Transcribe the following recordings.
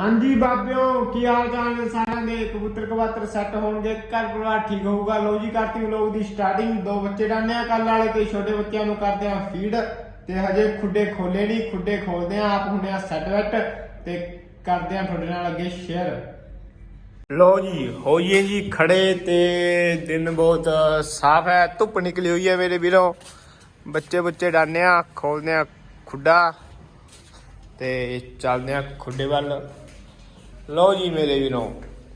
ਹਾਂਜੀ ਬਾਬਿਓ, ਕੀ ਹਾਲ ਚਾਲ ਨੇ ਸਾਰਿਆਂ ਦੇ? ਕਬੂਤਰ ਕਬਾਤਰ ਸੈੱਟ ਹੋਣਗੇ, ਘਰ ਪਰਿਵਾਰ ਠੀਕ ਹੋਊਗਾ? ਲੋ ਜੀ ਕਰਤੀ ਵਲੋਗ ਦੀ ਸਟਾਰਟਿੰਗ ਦੋ ਬੱਚੇ ਡਾਨੇ ਕੱਲ ਵਾਲੇ ਤੇ ਛੋਟੇ ਬੱਚਿਆਂ ਨੂੰ ਕਰਦੇ ਆ ਫੀਡ ਤੇ ਹਜੇ ਖੁੱਡੇ ਖੋਲੇ ਨਹੀਂ ਖੁੱਡੇ ਖੋਲਦੇ ਆ, ਆਪ ਹੁੰਦੇ ਆ ਸੈੱਟ ਵੈਟ ਤੇ ਕਰਦੇ ਆ ਤੁਹਾਡੇ ਨਾਲ ਅੱਗੇ ਸ਼ੇਅਰ ਲੋ ਜੀ, ਹੋਈਏ ਜੀ ਖੜੇ ਤੇ ਦਿਨ ਬਹੁਤ ਸਾਫ਼ ਹੈ, ਧੁੱਪ ਨਿਕਲੀ ਹੋਈ ਹੈ ਮੇਰੇ ਵੀਰੋ। ਬੱਚੇ ਬੱਚੇ ਡਾਨੇ ਆ ਖੋਲਦੇ ਆ ਖੁੱਡਾ ਤੇ ਚੱਲਦੇ ਆ ਖੁੱਡੇ ਵੱਲ। ਲੋ ਜੀ ਮੇਰੇ ਵੀਰੋ।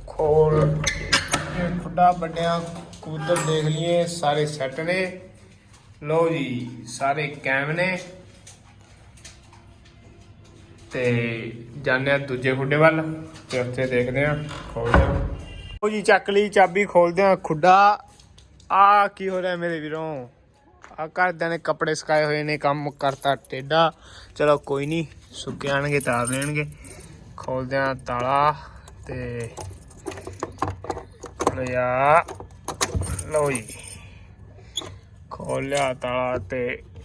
ਖੋਲ। ਇਹ ਖੁੱਡਾ ਵੱਡਿਆ ਕਬੂਤਰ ਦੇਖ ਲਈਏ ਸਾਰੇ ਸੈੱਟ ਨੇ। ਲੋ ਜੀ ਸਾਰੇ ਕੈਮ ਨੇ। ਤੇ ਜਾਂਦੇ ਆ ਦੂਜੇ ਖੁੱਡੇ ਵੱਲ ਤੇ ਉੱਥੇ ਦੇਖਦੇ ਆ ਖੋਲਦੇ ਆ ਲੋ ਜੀ ਚੱਕ ਲਈ ਚਾਬੀ ਖੋਲਦੇ ਆ ਖੁੱਡਾ। ਆ ਕੀ ਹੋ ਰਿਹਾ ਮੇਰੇ ਵੀਰੋ? ਆ ਘਰਦਿਆਂ ਨੇ ਕੱਪੜੇ ਸੁਕਾਏ ਹੋਏ ਨੇ ਕੰਮ ਕਰਤਾ ਟੇਡਾ ਚਲੋ ਕੋਈ ਨਹੀਂ ਸੁੱਕੇ ਆਣਗੇ ਤਾਰ ਲੈਣਗੇ ਖੋਲਦੇ ਆ ਤਾਲਾ ਤੇ ਲਿਆ, ਲਓ ਜੀ। ਖੋਲ ਲਿਆ ਤਾਲਾ ਤੇ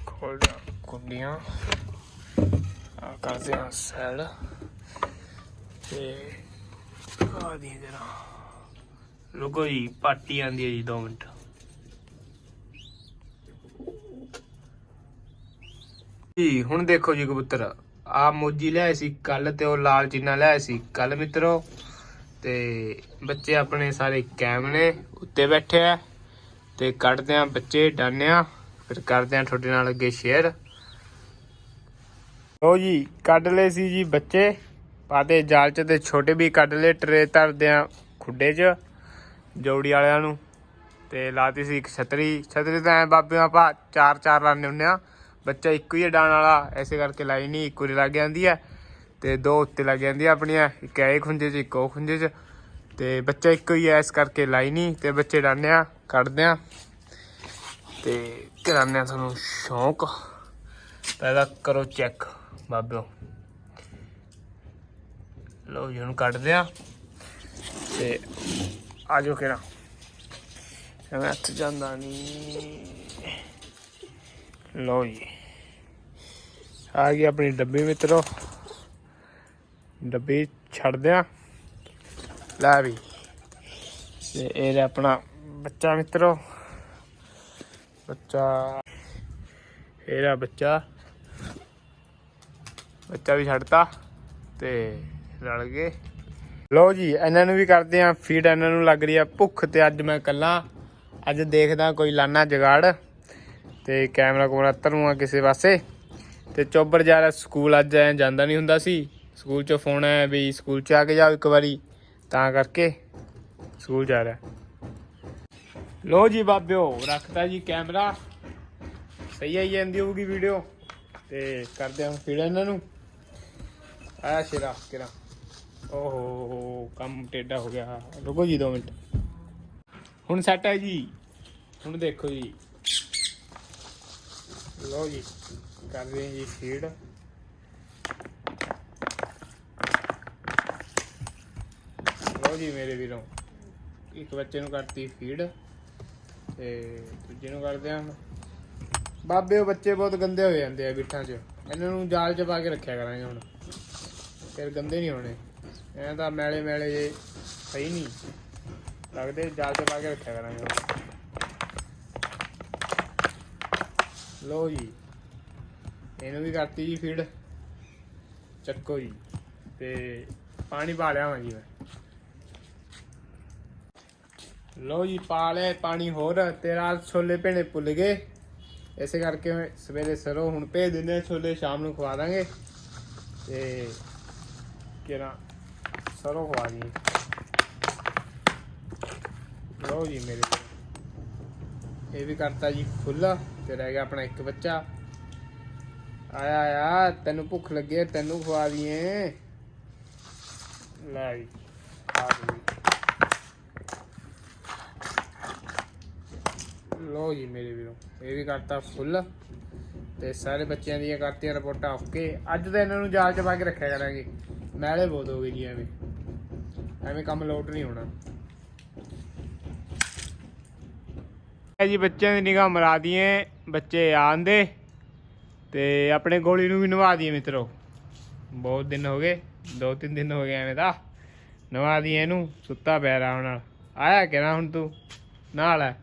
ਖੋਲਿਆ ਕੁੰਡੀਆਂ। ਆ ਕਰਦੇ ਆ ਸੈਲ ਤੇ ਆ ਦੀ ਜਰਾ ਰੁਕੋ ਜੀ, ਪਾਟੀ ਆਂਦੀ ਹੈ ਜੀ 2 ਮਿੰਟ। ਜੀ, ਹੁਣ ਦੇਖੋ ਜੀ ਕਬੂਤਰ। ਆ ਮੋਜੀ ਲਿਆਏ ਸੀ ਕੱਲ ਤੇ ਉਹ ਲਾਲ ਚੀਨਾ ਲਿਆਏ ਸੀ। ਕੱਲ ਮਿੱਤਰੋ, ਤੇ ਬੱਚੇ ਆਪਣੇ ਸਾਰੇ ਕੈਮ ਨੇ ਉੱਤੇ ਬੈਠੇ ਆ। ਤੇ ਕੱਢਦੇ ਆ ਬੱਚੇ ਡਾਨਿਆ, ਫਿਰ ਕਰਦੇ ਆ ਤੁਹਾਡੇ ਨਾਲ ਅੱਗੇ ਸ਼ੇਅਰ। ਲੋ ਜੀ, ਕੱਢ ਲਏ ਸੀ ਜੀ ਬੱਚੇ। ਪਾਤੇ ਜਾਲ ਚ ਤੇ ਛੋਟੇ ਵੀ ਕੱਢ ਲਏ, ਟਰੇ ਧਰਦੇ ਆ ਖੁੱਡੇ 'ਚ, ਜੋੜੀ ਵਾਲਿਆਂ ਨੂੰ। ਤੇ ਲਾਤੀ ਸੀ ਇੱਕ ਛਤਰੀ। ਛਤਰੀ ਤਾਂ ਐ ਬਾਬੇ ਆਪਾਂ ਚਾਰ ਚਾਰ ਲਾਣੇ ਹੁੰਨੇ ਆ। ਬੱਚਾ ਇੱਕੋ ਹੀ ਹੈ ਡਾਣ ਵਾਲਾ, ਐਸੇ ਕਰਕੇ ਲਾਈ ਨਹੀਂ, ਇੱਕੋ ਹੀ ਲੱਗ ਜਾਂਦੀ ਹੈ ਤੇ ਦੋ ਉੱਤੇ ਲੱਗ ਜਾਂਦੀਆਂ ਆਪਣੀਆਂ, ਇੱਕ ਇਹ ਖੁੰਝੇ 'ਚ, ਇੱਕ ਉਹ ਖੁੰਝੇ 'ਚ। ਤੇ ਬੱਚਾ ਇੱਕੋ ਹੀ ਐ ਇਸ ਕਰਕੇ ਲਾਈ ਨਹੀਂ, ਤੇ ਬੱਚੇ ਡਾਣੇ ਆ ਕੱਢਦੇ ਆ। ਤੇ ਕਰਾਉਂਦੇ ਆ ਤੁਹਾਨੂੰ ਸ਼ੌਂਕ। ਪਹਿਲਾਂ ਕਰੋ ਚੈੱਕ, ਬਾਬਿਓ। ਲਓ ਜੀ, ਹੁਣ ਕੱਢਦੇ ਆ। ਤੇ ਆਜੋ ਕਿਰਾ ਮੈਂ ਹੱਥ ਜਾਂਦਾ ਨਹੀਂ। ਲਓ ਜੀ। ਆ ਗਈ ਆਪਣੀ ਡੱਬੀ ਮਿੱਤਰੋ। ਡੱਬੀ ਛੱਡਦੇ ਆ। ਲੈ ਵੀ। ਤੇ ਇਹ ਆਪਣਾ ਬੱਚਾ ਮਿੱਤਰੋ। ਬੱਚਾ ਇਹਦਾ ਬੱਚਾ। ਬੱਚਾ ਵੀ ਛੱਡਤਾ ਤੇ ਰਲ ਗਏ। ਲੋ ਜੀ, ਇਹਨਾਂ ਨੂੰ ਵੀ ਕਰਦੇ ਆ ਫੀਡ ਇਹਨਾਂ ਨੂੰ ਲੱਗ ਰਹੀ ਆ ਭੁੱਖ ਤੇ ਅੱਜ ਮੈਂ ਕੱਲਾ ਅੱਜ ਦੇਖਦਾ ਕੋਈ ਲਾਨਾ ਜਗਾੜ ਤੇ ਕੈਮਰਾ ਕੋਮਰਾ ਧਰੂਆ ਕਿਸੇ ਪਾਸੇ। ਤੇ ਚੋਬਰ ਜਾ ਰਿਹਾ ਸਕੂਲ, ਅੱਜ ਐ ਜਾਂਦਾ ਨਹੀਂ ਹੁੰਦਾ ਸੀ। ਸਕੂਲ ਚੋਂ ਫੋਨ ਆਇਆ ਵੀ ਸਕੂਲ ਚ ਆ ਕੇ ਜਾਓ ਇੱਕ ਵਾਰੀ, ਤਾਂ ਕਰਕੇ ਸਕੂਲ ਜਾ ਰਿਹਾ। ਲੋ ਜੀ ਬਾਬਿਓ, ਰੱਖਤਾ ਜੀ ਕੈਮਰਾ। ਸਹੀ ਆਈ ਜਾਂਦੀ ਹੋਊਗੀ ਵੀਡੀਓ, ਤੇ ਕਰਦੇ ਹਾਂ ਫੀਡ ਇਹਨਾਂ ਨੂੰ। ਆਇਆ ਸ਼ੇਰਾ, ਕਿਰਾ। ਓਹੋ, ਕੰਮ ਟੇਡਾ ਹੋ ਗਿਆ। ਰੁਕੋ ਜੀ 2 ਮਿੰਟ। ਹੁਣ ਸੈੱਟ ਹੈ ਜੀ। ਹੁਣ ਦੇਖੋ ਜੀ। ਲਓ ਜੀ। ਕਰ ਰਹੇ ਹਾਂ ਜੀ ਫੀਡ ਲਓ ਜੀ ਮੇਰੇ ਵੀਰੋ, ਇੱਕ ਬੱਚੇ ਨੂੰ ਕਰਤੀ ਫੀਡ ਤੇ ਦੂਜੇ ਨੂੰ ਕਰਦੇ ਹਾਂ। ਬਾਬੇ ਉਹ ਬੱਚੇ ਬਹੁਤ ਗੰਦੇ ਹੋ ਜਾਂਦੇ ਆ ਬਿੱਠਾਂ 'ਚ। ਇਹਨਾਂ ਨੂੰ ਜਾਲ 'ਚ ਪਾ ਕੇ ਰੱਖਿਆ ਕਰਾਂਗੇ ਹੁਣ। ਫਿਰ ਗੰਦੇ ਨਹੀਂ ਹੋਣੇ। ਇਹਨਾਂ ਤਾਂ ਮੈਲੇ ਮੈਲੇ ਜੇ ਸਹੀ ਨਹੀਂ। ਲੱਗਦੇ ਜਾਲ 'ਚ ਪਾ ਕੇ ਰੱਖਿਆ ਕਰਾਂਗੇ ਹੁਣ। ਲੋ ਜੀ। ਇਹਨੂੰ ਵੀ ਕਰਤੀ ਜੀ ਫੀਡ। ਚੱਕੋ ਜੀ। ਤੇ ਪਾਣੀ ਪਾ ਲਿਆ ਵਾਂ ਜੀ ਮੈਂ। ਲੋ ਜੀ, ਪਾ ਲਿਆ ਪਾਣੀ ਹੋਰ। ਤੇਰਾ ਛੋਲੇ ਭੇਣੇ ਭੁੱਲ ਗਏ। ਐਸੇ ਕਰਕੇ ਮੈਂ ਸਵੇਰੇ ਸਰੋਂ ਹੁਣ ਭੇਜ ਦਿੰਦੇ ਛੋਲੇ ਸ਼ਾਮ ਨੂੰ ਖਵਾ ਦਾਂਗੇ। ਤੇ ਕਿਹੜਾ? ਸਰੋਂ ਖਵਾ ਦੀ ਲੋ ਜੀ ਮੇਰੇ। ਇਹ ਵੀ ਕਰਤਾ ਜੀ ਫੁੱਲ। ਤੇ ਰਹਿ ਗਿਆ ਆਪਣਾ ਇੱਕ ਬੱਚਾ। ਆਇਆ ਆਇਆ, ਤੈਨੂੰ ਭੁੱਖ ਲੱਗੀ ਹੈ ਤੈਨੂੰ ਖਵਾ ਦਈਏ ਲੈ ਜੀ ਆ ਗਈ ਲੋ ਜੀ ਮੇਰੇ ਵੀਰੋ, ਇਹ ਵੀ ਕਰਤਾ ਫੁੱਲ। ਤੇ ਸਾਰੇ ਬੱਚਿਆਂ ਦੀਆਂ ਕਰਤੀਆਂ ਰਿਪੋਰਟਾਂ ਓਕੇ ਅੱਜ ਤਾਂ ਇਹਨਾਂ ਨੂੰ ਜਾਲ 'ਚ ਪਾ ਕੇ ਰੱਖਿਆ ਕਰਾਂਗੇ। ਮੈਲੇ ਬਹੁਤ ਹੋ ਗਏ ਜੀ ਐਵੇਂ। ਐਵੇਂ ਕੰਮ ਲੋਟ ਨਹੀਂ ਹੋਣਾ। ਜੀ ਬੱਚਿਆਂ ਦੀ ਨਿਗਾਹ ਮਰਾ ਦਈਏ, ਬੱਚੇ ਆਂਦੇ ਤੇ ਆਪਣੇ ਗੋਲੀ ਨੂੰ ਵੀ ਨਵਾ ਦਈਏ ਮਿੱਤਰੋ। ਬਹੁਤ ਦਿਨ ਹੋ ਗਏ, ਦੋ ਤਿੰਨ ਦਿਨ ਹੋ ਗਏ ਐਵੇਂ ਦਾ। ਨਵਾ ਦੀ ਇਹਨੂੰ, ਸੁੱਤਾ ਪਿਆ ਆਰਾਮ ਨਾਲ। ਆਇਆ ਕਿਹੜਾ ਹੁਣ ਤੂੰ? ਨਾਲ ਹੈ।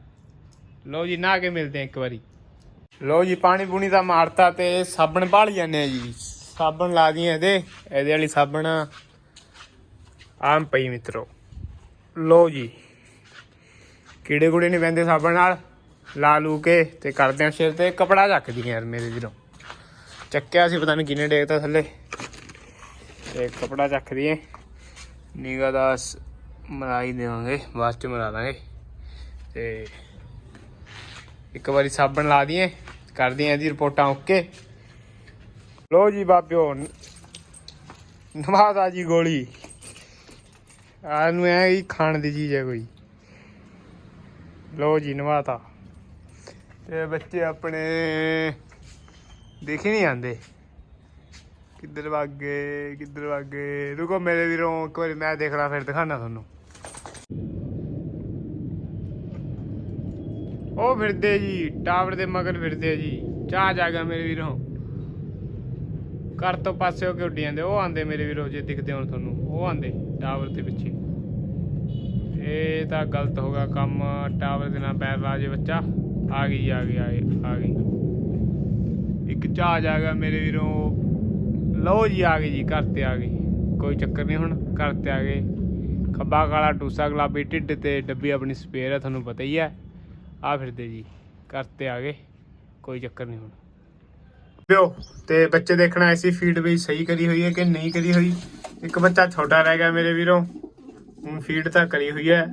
ਲੋ ਜੀ ਨਾ ਕੇ ਮਿਲਦੇ ਆ ਇੱਕ ਵਾਰੀ। ਲੋ ਜੀ, ਪਾਣੀ ਪੂਣੀ ਦਾ ਮਾਰਤਾ ਤੇ ਸਾਬਣ ਭਾਲ ਜਾਂਦੇ ਆ ਜੀ। ਸਾਬਣ ਲਾ ਦੀਆਂ ਇਹਦੇ ਇਹਦੇ ਵਾਲੀ ਸਾਬਣ ਆਮ ਪਈ ਮਿੱਤਰੋ। ਲੋ ਜੀ, ਕੀੜੇ ਕੁੜੇ ਨਹੀਂ ਪੈਂਦੇ ਸਾਬਣ ਨਾਲ। ਲਾ ਲੂ ਕੇ ਤੇ ਕਰਦੇ ਆ ਸਿਰ ਤੇ। ਕਪੜਾ ਚੱਕ ਯਾਰ ਮੇਰੇ ਵੀਰੋਂ। ਚੱਕਿਆ ਸੀ, ਪਤਾ ਨਹੀਂ ਕਿੰਨੇ ਡੇਗਤਾ ਥੱਲੇ। ਤੇ ਕਪੜਾ ਚੱਕ ਦਈਏ। ਨੀਗਾ ਦਾ ਮਲਾਈ ਦੇਵਾਂਗੇ, ਬਾਅਦ ਚ ਮਲਾ ਦਾਂਗੇ। ਤੇ ਇੱਕ ਵਾਰੀ ਸਾਬਣ ਲਾ ਦਈਏ, ਕਰਦੇ ਆ ਇਹਦੀ ਰਿਪੋਰਟਾਂ, ਓਕੇ? ਲੋ ਜੀ ਬਾਬਿਓ ਨਵਾਦਾ ਜੀ ਗੋਲੀ। ਆ ਨੂੰ ਐ ਹੀ ਖਾਣ ਦੀ ਚੀਜ਼ ਹੈ ਕੋਈ। ਲੋ ਜੀ, ਨਵਾਤਾ। ਤੇ ਬੱਚੇ ਆਪਣੇ ਦੇਖੇ ਨਹੀਂ ਆਂਦੇ ਕਿੱਧਰ ਵਾਗੇ ਕਿੱਧਰ ਵਾਗੇ ਰੁਕੋ ਮੇਰੇ ਵੀਰੋਂ, ਇੱਕ ਵਾਰੀ ਮੈਂ ਦੇਖਣਾ, ਫਿਰ ਦਿਖਾਣਾ ਤੁਹਾਨੂੰ। ਉਹ ਫਿਰਦੇ ਜੀ, ਟਾਵਰ ਦੇ ਮਗਰ ਫਿਰਦੇ ਆ ਜੀ। ਚਾਹ ਜਾਗਾ ਮੇਰੇ ਵੀਰੋਂ। ਘਰ ਤੋਂ ਪਾਸੇ ਹੋ ਕੇ ਉੱਡੀ ਜਾਂਦੇ। ਉਹ ਆਂਦੇ ਮੇਰੇ ਵੀਰੋ, ਜੇ ਦਿਖਦੇ ਹੋਣ ਤੁਹਾਨੂੰ। ਉਹ ਆਂਦੇ ਟਾਵਰ ਦੇ ਪਿੱਛੇ। ਇਹ ਤਾਂ ਗਲਤ ਹੋ ਗਿਆ ਕੰਮ। ਟਾਵਰ ਦੇ ਨਾਲ ਪੈਰ ਲਾ ਜੇ ਬੱਚਾ। ਆ ਗਈ ਆ ਗਈ ਆ ਗਈ ਆ ਗਈ। ਇੱਕ ਜਹਾਜ਼ ਆ ਗਿਆ ਮੇਰੇ ਵੀਰੋਂ। ਲਓ ਜੀ ਆ ਗਏ ਜੀ, ਘਰ ਤੇ ਆ ਗਏ ਕੋਈ ਚੱਕਰ ਨਹੀਂ ਹੁਣ, ਘਰ ਤੇ ਆ ਗਏ। ਖੱਬਾ ਕਾਲਾ ਟੂਸਾ ਗੁਲਾਬੀ ਢਿੱਡ ਤੇ ਡੱਬੀ ਆਪਣੀ ਸਪੇਅਰ ਹੈ ਤੁਹਾਨੂੰ ਪਤਾ ਹੀ ਹੈ ਆ ਫਿਰਦੇ ਜੀ, ਘਰ ਤੇ ਆ ਗਏ। ਕੋਈ ਚੱਕਰ ਨਹੀਂ ਹੁਣ। ਪਿਓ ਤੇ ਬੱਚੇ ਦੇਖਣਾ ਐਸੀ ਫੀਡ ਵੀ ਸਹੀ ਕਰੀ ਹੋਈ ਹੈ ਕਿ ਨਹੀਂ ਕਰੀ ਹੋਈ? ਇੱਕ ਬੱਚਾ ਛੋਟਾ ਰਹਿ ਗਿਆ ਮੇਰੇ ਵੀਰੋਂ। ਹੁਣ ਫੀਡ ਤਾਂ ਕਰੀ ਹੋਈ ਹੈ।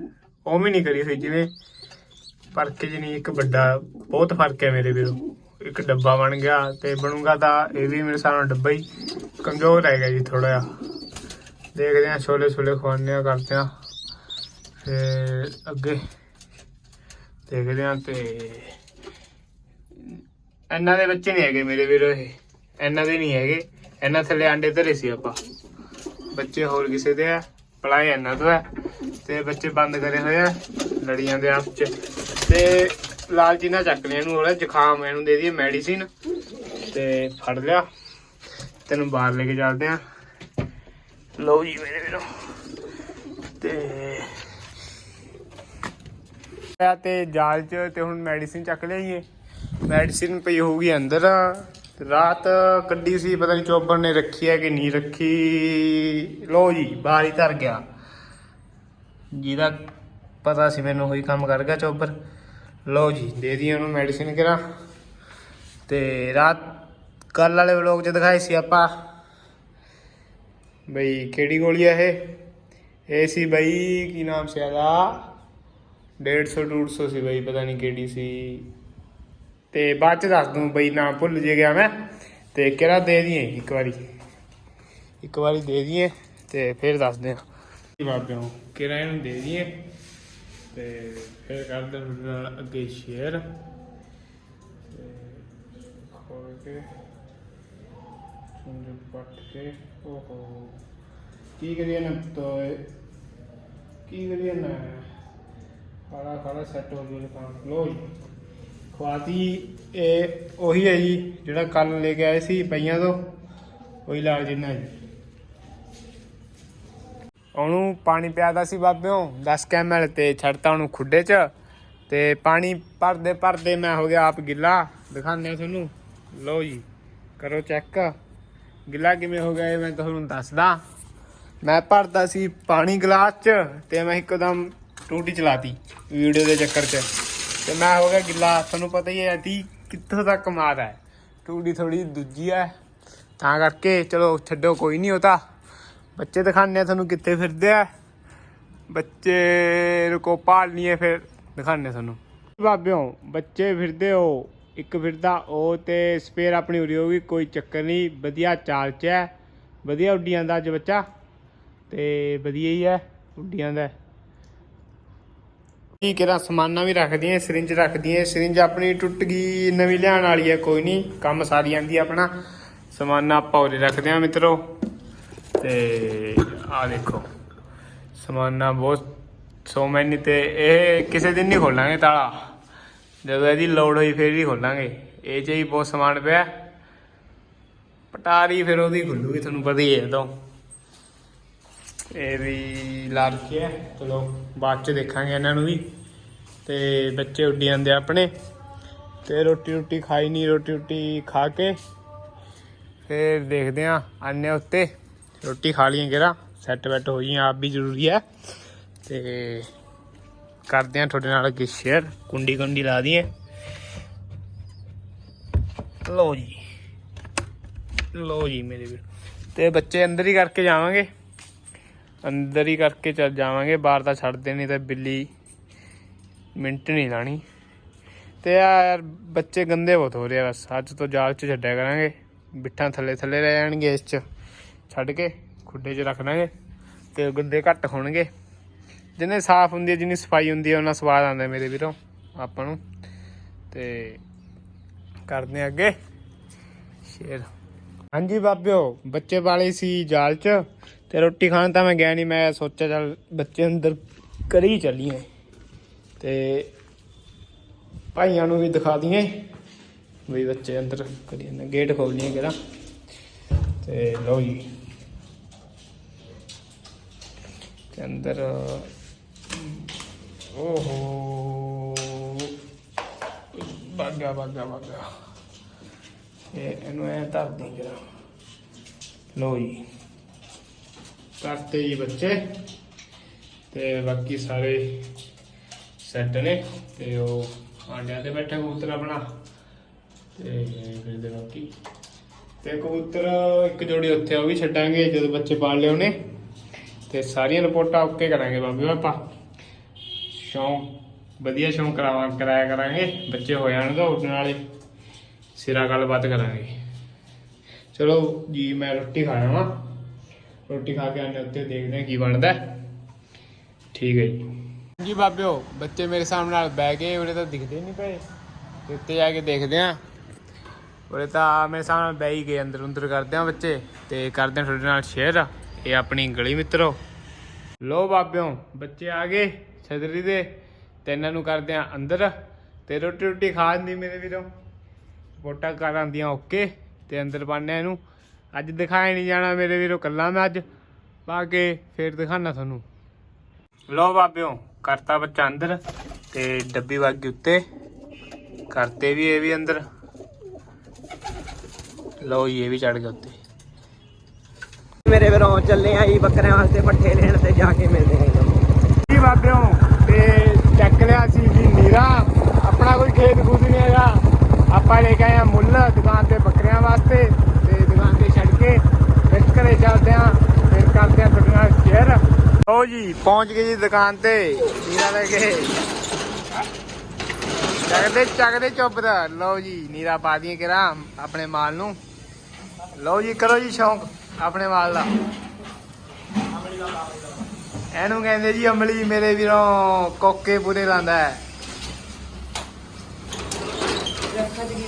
ਉਹ ਵੀ ਨਹੀਂ ਕਰੀ ਹੋਈ ਜਿਵੇਂ। ਫ਼ਰਕ ਜੀ ਨਹੀਂ ਇੱਕ ਵੱਡਾ, ਬਹੁਤ ਫ਼ਰਕ ਹੈ ਮੇਰੇ ਵੀਰੋਂ। ਇੱਕ ਡੱਬਾ ਬਣ ਗਿਆ ਤੇ ਬਣੂਗਾ ਤਾਂ ਇਹ ਵੀ ਮੇਰੇ ਹਿਸਾਬ ਨਾਲ ਡੱਬਾ ਹੀ। ਕਮਜ਼ੋਰ ਹੈਗਾ ਜੀ ਥੋੜਾ ਜਿਹਾ। ਦੇਖਦੇ ਹਾਂ, ਛੋਲੇ ਛੋਲੇ ਖਵਾਉਂਦੇ ਆ ਕਰਦੇ ਆ ਫਿਰ ਅੱਗੇ ਦੇਖਦੇ ਹਾਂ ਤੇ ਇਹਨਾਂ ਦੇ ਬੱਚੇ ਨਹੀਂ ਹੈਗੇ ਮੇਰੇ ਵੀਰੋ ਇਹ। ਇਹਨਾਂ ਦੇ ਨਹੀਂ ਹੈਗੇ। ਇਹਨਾਂ ਥੱਲੇ ਆਂਡੇ ਧਰੇ ਸੀ ਆਪਾਂ। ਬੱਚੇ ਹੋਰ ਕਿਸੇ ਦੇ ਆ। ਪਲਾਏ ਇਹਨਾਂ ਤੋਂ ਹੈ ਤੇ ਬੱਚੇ ਬੰਦ ਕਰੇ ਹੋਏ ਆ। ਲੜੀਆਂ ਦੇ ਆਪ ਚ। ਤੇ ਲਾਲਚੀ ਨਾਲ ਚੱਕ ਲਿਆ ਇਹਨੂੰ, ਉਹਦਾ ਜ਼ੁਕਾਮ ਇਹਨੂੰ ਦੇ ਦਈਏ ਮੈਡੀਸਿਨ ਤੇ ਫੜ ਲਿਆ। ਤੈਨੂੰ ਬਾਹਰ ਲੈ ਕੇ ਚੱਲਦੇ ਆ। ਲਓ ਜੀ ਮੇਰੇ ਵੀਰੋ। ਤੇ ਆ ਤੇ ਜਾਲ ਚ ਤੇ ਹੁਣ ਮੈਡੀਸਿਨ ਚੱਕ ਲਿਆਈਏ। ਮੈਡੀਸਿਨ ਪਈ ਹੋਊਗੀ ਅੰਦਰ। ਰਾਤ ਕੱਢੀ ਸੀ, ਪਤਾ ਨਹੀਂ ਚੋਬਰ ਨੇ ਰੱਖੀ ਹੈ ਕਿ ਨਹੀਂ ਰੱਖੀ। ਲੋ ਜੀ ਬਾਹਰ ਹੀ ਧਰ ਗਿਆ। ਜਿਹਦਾ ਪਤਾ ਸੀ ਮੈਨੂੰ ਉਹੀ ਕੰਮ ਕਰ ਗਿਆ ਚੋਬਰ। ਲਓ ਜੀ, ਦੇ ਦੀ ਉਹਨੂੰ ਮੈਡੀਸਿਨ ਕਰਾ ਤੇ ਰਾਤ ਕੱਲ ਵਾਲੇ ਵਲੋਗ 'ਚ ਦਿਖਾਈ ਸੀ ਆਪਾਂ। ਬਈ ਕਿਹੜੀ ਗੋਲੀ ਆ ਇਹ? ਇਹ ਸੀ ਬਈ, ਕੀ ਨਾਮ ਸੀ ਇਹਦਾ? 150 250 ਸੀ ਬਈ, ਪਤਾ ਨਹੀਂ ਕਿਹੜੀ ਸੀ। ਤੇ ਬਾਅਦ ਚ ਦੱਸ ਦੂੰ ਬਈ ਨਾਮ ਭੁੱਲ ਜੇ ਗਿਆ ਮੈਂ। ਤੇ ਕਿਹੜਾ ਦੇ ਦਈਏ? ਇੱਕ ਵਾਰੀ। ਇੱਕ ਵਾਰੀ ਦੇ ਦਈਏ ਤੇ ਫਿਰ ਦੱਸਦੇ ਆ ਬਾਬਿਆਂ ਨੂੰ ਕਿਹੜਾ ਇਹਨੂੰ ਦੇ ਦਈਏ? ਤੇ ਫਿਰ ਕਰਦੇ ਹਾਂ ਤੁਹਾਡੇ ਨਾਲ ਅੱਗੇ ਸ਼ੇਅਰ ਤੇ ਖੋਲ ਕੇ, ਚੁੰਝ ਪੱਟ ਕੇ, ਓਹੋ। ਕੀ ਕਰੀਏ ਨਾ ਤੋਏ? ਕੀ ਕਰੀਏ ਨਾ? ਖਾਣਾ ਖਾਣਾ ਸੈੱਟ ਹੋ ਗਿਆ ਕੰਮ ਲੋ ਜੀ, ਖਵਾਤੀ ਇਹ, ਉਹੀ ਹੈ ਜੀ, ਜਿਹੜਾ ਕੱਲ ਲੈ ਕੇ ਆਏ ਸੀ ਪਈਆਂ ਤੋਂ, ਉਹੀ ਲਾਲ ਜਿੰਨਾ ਜੀ। ਉਹਨੂੰ ਪਾਣੀ ਪਿਆਦਾ ਸੀ ਬਾਬਿਓ 10 ਕੈਮਲ ਤੇ ਛੱਡਤਾ ਉਹਨੂੰ ਖੁੱਡੇ 'ਚ ਤੇ ਪਾਣੀ ਭਰਦੇ ਭਰਦੇ ਮੈਂ ਹੋ ਗਿਆ ਆਪ ਗਿੱਲਾ। ਦਿਖਾਉਂਦੇ ਆ ਤੁਹਾਨੂੰ। ਲਓ ਜੀ, ਕਰੋ ਚੈੱਕ ਗਿੱਲਾ ਕਿਵੇਂ ਹੋ ਗਿਆ ਇਹ ਮੈਂ ਤੁਹਾਨੂੰ ਦੱਸਦਾ। ਮੈਂ ਭਰਦਾ ਸੀ ਪਾਣੀ ਗਲਾਸ 'ਚ ਤੇ ਮੈਂ ਇੱਕਦਮ ਟੂਟੀ ਚਲਾਤੀ ਵੀਡੀਓ ਦੇ ਚੱਕਰ 'ਚ। ਤੇ ਮੈਂ ਹੋ ਗਿਆ ਗਿੱਲਾ। ਤੁਹਾਨੂੰ ਪਤਾ ਹੀ ਹੈ ਤੀ ਕਿੱਥੋਂ ਤੱਕ ਮਾਰ ਹੈ। ਟੂਟੀ ਥੋੜੀ ਦੂਜੀ ਹੈ। ਤਾਂ ਕਰਕੇ ਚਲੋ ਛੱਡੋ, ਕੋਈ ਨਹੀਂ ਉਹ ਤਾਂ। ਬੱਚੇ ਦਿਖਾਣੇ ਆ ਤੁਹਾਨੂੰ ਕਿੱਥੇ ਫਿਰਦੇ ਆ। ਬੱਚੇ ਰੁਕੋ ਪਾਲਨੀ ਹੈ ਫਿਰ ਦਿਖਾਣੇ ਤੁਹਾਨੂੰ। ਬਾਬਿਓ, ਬੱਚੇ ਫਿਰਦੇ ਹੋ, ਇੱਕ ਫਿਰਦਾ ਉਹ ਤੇ ਸਪੇਅਰ ਆਪਣੀ ਉਰੀ ਹੋਗੀ ਕੋਈ ਚੱਕਰ ਨਹੀਂ, ਵਧੀਆ ਚਾਲ ਚ ਹੈ। ਵਧੀਆ ਉੱਡੀ ਜਾਂਦਾ ਅੱਜ ਬੱਚਾ, ਤੇ ਵਧੀਆ ਹੀ ਹੈ ਉੱਡੀ ਜਾਂਦਾ ਕੀ ਕਿਹੜਾ ਸਮਾਨਾ ਵੀ ਰੱਖਦੀਆਂ, ਸਿਰਿੰਜ ਰੱਖਦੀਆਂ, ਸਿਰਿੰਜ ਆਪਣੀ ਟੁੱਟ ਗਈ, ਨਵੀਂ ਲਿਆਉਣ ਵਾਲੀ ਹੈ, ਕੋਈ ਨਹੀਂ, ਕੰਮ ਸਾਰੀ ਜਾਂਦੀ ਆਪਣਾ। ਸਮਾਨਾ ਆਪਾਂ ਉਰੇ ਰੱਖਦੇ ਆ ਮਿੱਤਰੋ। ਤੇ ਆ ਦੇਖੋ। ਸਮਾਨਾ ਬਹੁਤ ਸੋ ਮੈਨੀ ਤੇ ਇਹ ਕਿਸੇ ਦਿਨ ਨਹੀਂ ਖੋਲਾਂਗੇ ਤਾਲਾ। ਜਦੋਂ ਇਹਦੀ ਲੋੜ ਹੋਈ ਫੇਰ ਹੀ ਖੋਲਾਂਗੇ। ਇਹ ਚ ਹੀ ਬਹੁਤ ਸਮਾਨ ਪਿਆ। ਪਟਾਰੀ ਫਿਰ ਉਹਦੀ ਖੁੱਲੂਗੀ, ਤੁਹਾਨੂੰ ਪਤਾ ਹੀ ਹੈ ਤੋਂ। ਇਹ ਵੀ ਲਾ ਰੱਖਿਆ ਚਲੋ, ਬਾਅਦ ਚ ਦੇਖਾਂਗੇ ਇਹਨਾਂ ਨੂੰ ਵੀ। ਤੇ ਬੱਚੇ ਉੱਡੀ ਜਾਂਦੇ ਆਪਣੇ। ਤੇ ਰੋਟੀ ਰੋਟੀ ਖਾਈ ਨਹੀਂ ਰੋਟੀ ਰੋਟੀ ਖਾ ਕੇ। ਫਿਰ ਦੇਖਦੇ ਆ ਆਨੇ ਉੱਤੇ। ਰੋਟੀ ਖਾ ਲਈਏ ਕਿਹੜਾ ਸੈੱਟ ਬੈਟ ਹੋ ਜੀ ਆਪ ਵੀ ਜ਼ਰੂਰੀ ਹੈ। ਤੇ ਕਰਦੇ ਆ ਤੁਹਾਡੇ ਨਾਲ ਅੱਗੇ ਸ਼ੇਅਰ ਕੁੰਡੀ ਕੁੰਡੀ ਲਾ ਦਈਏ। ਲੋ ਜੀ। ਲਓ ਜੀ ਮੇਰੇ ਵੀਰ। ਤੇ ਬੱਚੇ ਅੰਦਰ ਹੀ ਕਰਕੇ ਜਾਵਾਂਗੇ। ਅੰਦਰ ਹੀ ਕਰਕੇ ਚੱਲ ਜਾਵਾਂਗੇ, ਬਾਹਰ ਤਾਂ ਛੱਡਦੇ ਨਹੀਂ ਤਾਂ ਬਿੱਲੀ ਮਿੰਟ ਨਹੀਂ ਲਾਣੀ। ਤੇ ਯਾਰ, ਬੱਚੇ ਗੰਦੇ ਬਹੁਤ ਹੋ ਰਹੇ ਆ ਬਸ। ਅੱਜ ਤੋਂ ਜਾਲ 'ਚ ਛੱਡਿਆ ਕਰਾਂਗੇ। ਬਿੱਠਾਂ ਥੱਲੇ ਥੱਲੇ ਰਹਿ ਜਾਣਗੇ ਇਸ 'ਚ। ਛੱਡ ਕੇ ਖੁੱਡੇ 'ਚ ਰੱਖ ਦਾਂਗੇ ਤੇ ਗੰਦੇ ਘੱਟ ਹੋਣਗੇ। ਜਿੰਨੇ ਸਾਫ਼ ਹੁੰਦੀ ਹੈ, ਜਿੰਨੀ ਸਫ਼ਾਈ ਹੁੰਦੀ ਹੈ, ਉਹਨਾਂ ਸਵਾਦ ਆਉਂਦਾ ਮੇਰੇ ਵੀਰੋ, ਆਪਾਂ ਨੂੰ। ਤੇ ਕਰਦੇ ਹਾਂ ਅੱਗੇ। ਸ਼ੇਰ। ਹਾਂਜੀ ਬਾਬਿਓ, ਬੱਚੇ ਵਾਲੇ ਸੀ ਜਾਲ 'ਚ ਤੇ ਰੋਟੀ ਖਾਣ ਤਾਂ ਮੈਂ ਗਿਆ ਨਹੀਂ ਮੈਂ ਸੋਚਿਆ ਚੱਲ ਬੱਚੇ ਅੰਦਰ ਕਰੀ ਚੱਲੀਏ। ਤੇ ਭਾਈਆਂ ਨੂੰ ਵੀ ਦਿਖਾ ਦਈਏ ਵੀ ਬੱਚੇ ਅੰਦਰ ਕਰੀ ਜਾਂਦੇ ਗੇਟ ਖੋਲ ਲਈਏ ਕਿਹੜਾ। ਤੇ ਲਓ ਜੀ। ਤੇ ਅੰਦਰ। ਓਹੋ। ਬਾਗਾ ਬਾਗਾ ਬਾਗਾ। ਇਹ ਇਹਨੂੰ ਐ ਧਰ ਦੇ ਜਰਾ। ਲਓ ਜੀ। ਕਰਤੇ ਜੀ ਬੱਚੇ। ਤੇ ਬਾਕੀ ਸਾਰੇ ਸੈੱਟ ਨੇ ਤੇ ਉਹ ਆਂਡਿਆਂ ਤੇ ਬੈਠਾ ਕਬੂਤਰ ਆਪਣਾ। ਤੇ ਫਿਰ ਦੇ ਬਾਕੀ। ਤੇ ਕਬੂਤਰ ਇੱਕ ਜੋੜੀ ਉੱਥੇ ਉਹ ਵੀ ਛੱਡਾਂਗੇ, ਜਦੋਂ ਬੱਚੇ ਪਾਲ ਲਿਆਉਣੇ। ਤੇ ਸਾਰੀਆਂ ਰਿਪੋਰਟਾਂ ਓਕੇ ਕਰਾਂਗੇ ਬਾਬੇ, ਆਪਾਂ। ਸ਼ੌਂਕ, ਵਧੀਆ ਸ਼ੌਂਕ ਕਰਾਵਾ, ਕਰਾਇਆ ਕਰਾਂਗੇ। ਬੱਚੇ ਹੋ ਜਾਣਗੇ ਤਾਂ ਉੱਡਣ ਸਿਰਾ ਗੱਲਬਾਤ ਕਰਾਂਗੇ। ਚਲੋ ਜੀ, ਮੈਂ ਰੋਟੀ ਖਾਇਆ ਵਾਂ ਰੋਟੀ ਖਾ ਕੇ ਆਨੇ ਉੱਤੇ ਦੇਖਦੇ ਹਾਂ ਕੀ ਬਣਦਾ। ਠੀਕ ਹੈ ਜੀ। ਜੀ ਬਾਬਿਓ, ਬੱਚੇ ਮੇਰੇ ਸਾਹਮਣੇ ਨਾਲ ਬਹਿ ਗਏ ਉਹਦੇ ਤਾਂ ਦਿਖਦੇ ਨਹੀਂ ਪਏ। ਤੇ ਉੱਤੇ ਜਾ ਕੇ ਦੇਖਦੇ ਆ ਉਹਦੇ ਤਾਂ ਮੇਰੇ ਸਾਹਮਣੇ ਨਾਲ ਬਹਿ ਹੀ ਗਏ ਅੰਦਰ ਅੰਦਰ ਕਰਦੇ ਆ ਬੱਚੇ, ਤੇ ਕਰਦੇ ਆ ਤੁਹਾਡੇ ਨਾਲ ਸ਼ੇਅਰ ਇਹ ਆਪਣੀ ਗਲੀ ਮਿੱਤਰੋ। ਲੋ ਬਾਬਿਓ, ਬੱਚੇ ਆ ਗਏ ਛਤਰੀ ਦੇ। ਤੇ ਇਹਨਾਂ ਨੂੰ ਕਰਦੇ ਆ ਅੰਦਰ। ਤੇ ਰੋਟੀ ਰੋਟੀ ਖਾ ਜਾਂਦੀ ਮੇਰੇ ਵੀਰੋ। ਵੋਟਾਂ ਕਰ ਆਂਦੀਆਂ ਓਕੇ। ਤੇ ਅੰਦਰ ਪਾਣੇ ਇਹਨੂੰ। ਅੱਜ ਦਿਖਾਇਆ ਨਹੀਂ ਜਾਣਾ ਮੇਰੇ ਵੀਰੋ ਕੱਲਾ ਮੈਂ ਅੱਜ। ਪਾ ਕੇ ਫੇਰ ਦਿਖਾਣਾ ਤੁਹਾਨੂੰ। ਲੋ ਬਾਬਿਓ, ਕਰਤਾ ਬੱਚਾ ਅੰਦਰ। ਤੇ ਡੱਬੀ ਵਾਗੀ ਉੱਤੇ। ਕਰਤੇ ਵੀ ਇਹ ਵੀ ਅੰਦਰ। ਲੋ ਇਹ ਵੀ ਚੜ ਗਿਆ ਉੱਤੇ। ਮੇਰੇ ਵੀਰੋਂ ਚੱਲੇ ਆ ਜੀ ਬੱਕਰਿਆਂ ਵਾਸਤੇ ਪੱਠੇ ਲੈਣ ਤੇ ਜਾ ਕੇ ਮਿਲਦੇ ਆ ਜੀ। ਬਾਬਿਓ, ਤੇ ਚੱਕ ਲਿਆ ਸੀ ਜੀ ਨੀਰਾ। ਆਪਣਾ ਕੋਈ ਖੇਤ ਖੂਦ ਨਹੀਂ ਹੈਗਾ। ਆਪਾਂ ਲੈ ਕੇ ਆਏ ਆ ਮੁੱਲ ਦੁਕਾਨ ਤੇ ਬੱਕਰਿਆਂ ਵਾਸਤੇ ਤੇ ਦੁਕਾਨ ਤੇ ਛੱਡ ਕੇ ਫਿਰ ਘਰੇ ਚੱਲਦੇ ਆ, ਫਿਰ ਕਰਦੇ ਆ ਤੁਹਾਡੇ ਨਾਲ ਸ਼ੇਅਰ ਲਓ ਜੀ, ਪਹੁੰਚ ਗਏ ਜੀ ਦੁਕਾਨ ਤੇ, ਨੀਰਾ ਲੈ ਕੇ। ਚੱਕਦੇ ਚੱਕਦੇ ਚੁੱਪ ਲਓ ਜੀ, ਨੀਰਾ ਪਾ ਦਈਏ ਕਿਰਾ ਆਪਣੇ ਮਾਲ ਨੂੰ। ਲਓ ਜੀ, ਕਰੋ ਜੀ ਸ਼ੌਂਕ। ਆਪਣੇ ਮਾਲ ਦਾ। ਇਹਨੂੰ ਕਹਿੰਦੇ ਜੀ ਅਮਲੀ ਮੇਰੇ ਵੀਰੋਂ ਕੋਕੇ ਪੂਰੇ ਲਾਂਦਾ ਹੈ।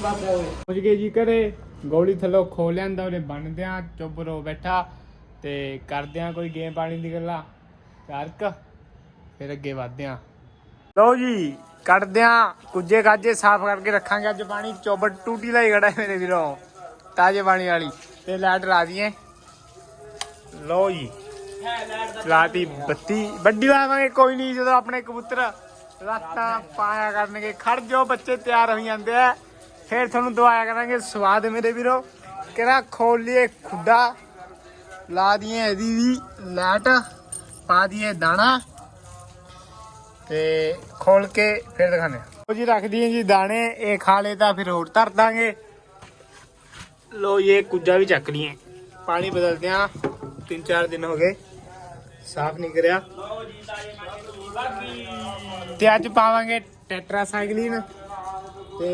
ਪਹੁੰਚ ਗਏ ਜੀ ਘਰੇ ਗੋਲੀ ਥੱਲੋਂ ਖੋ ਲਿਆਂਦਾ ਉਹਨੇ ਬੰਨਦਿਆਂ ਚੁੱਪ ਰੋ ਬੈਠਾ ਤੇ ਕਰਦਿਆਂ ਕੋਈ ਗੇਮ ਪਾਣੀ ਦੀ ਗੱਲਾਂ। ਚਾਰਕ ਫਿਰ ਅੱਗੇ ਵਧਦੇ ਆਂ ਲਓ ਜੀ ਕੱਢਦਿਆਂ ਕੁਝੇ ਕਾਜੇ ਸਾਫ਼ ਕਰਕੇ ਰੱਖਾਂਗੇ ਅੱਜ ਪਾਣੀ। ਚੋਬੜ ਟੂਟੀ ਲਾਈ ਖੜਾ ਮੇਰੇ ਵੀਰੋਂ ਤਾਜ਼ੇ ਪਾਣੀ ਵਾਲੀ। ਤੇ ਲਾਈਟ ਲਾ ਦਈਏ। ਲਓ ਜੀ। ਲਾਤੀ ਬੱਤੀ। ਵੱਡੀ ਲਾਵਾਂਗੇ, ਕੋਈ ਨਹੀਂ, ਜਦੋਂ ਆਪਣੇ ਕਬੂਤਰ ਰਾਤਾਂ ਪਾਇਆ ਕਰਨਗੇ, ਖੜ ਜੋ ਬੱਚੇ ਤਿਆਰ ਹੋ ਜਾਂਦੇ ਆ। ਫਿਰ ਤੁਹਾਨੂੰ ਦਵਾਇਆ ਕਰਾਂਗੇ ਸਵਾਦ ਮੇਰੇ ਵੀਰੋ। ਕਿਹੜਾ ਖੋਲ ਲਈਏ ਖੁੱਡਾ, ਲਾ ਦਈਏ ਇਹਦੀ ਵੀ ਲਾਈਟ ਪਾ ਦਈਏ ਦਾਣਾ ਤੇ ਖੋਲ ਕੇ ਫਿਰ ਦਿਖਾਣੇ ਲੋ ਜੀ, ਰੱਖ ਦਈਏ ਜੀ ਦਾਣੇ, ਇਹ ਖਾ ਲੇ ਤਾਂ ਫਿਰ ਹੋਰ ਧਰ ਦਾਂਗੇ। ਲੋ ਇਹ ਕੁੱਜਾ ਵੀ ਚੱਕ ਲਈਏ। ਪਾਣੀ ਬਦਲਦੇ ਆ ਤਿੰਨ ਚਾਰ ਦਿਨ ਹੋ ਗਏ। ਸਾਫ਼ ਨਹੀਂ ਕਰਿਆ। ਤੇ ਅੱਜ ਪਾਵਾਂਗੇ ਟੈਟਰਾ ਟੈਟਰਾਸਾਈਕਲਿਨ ਤੇ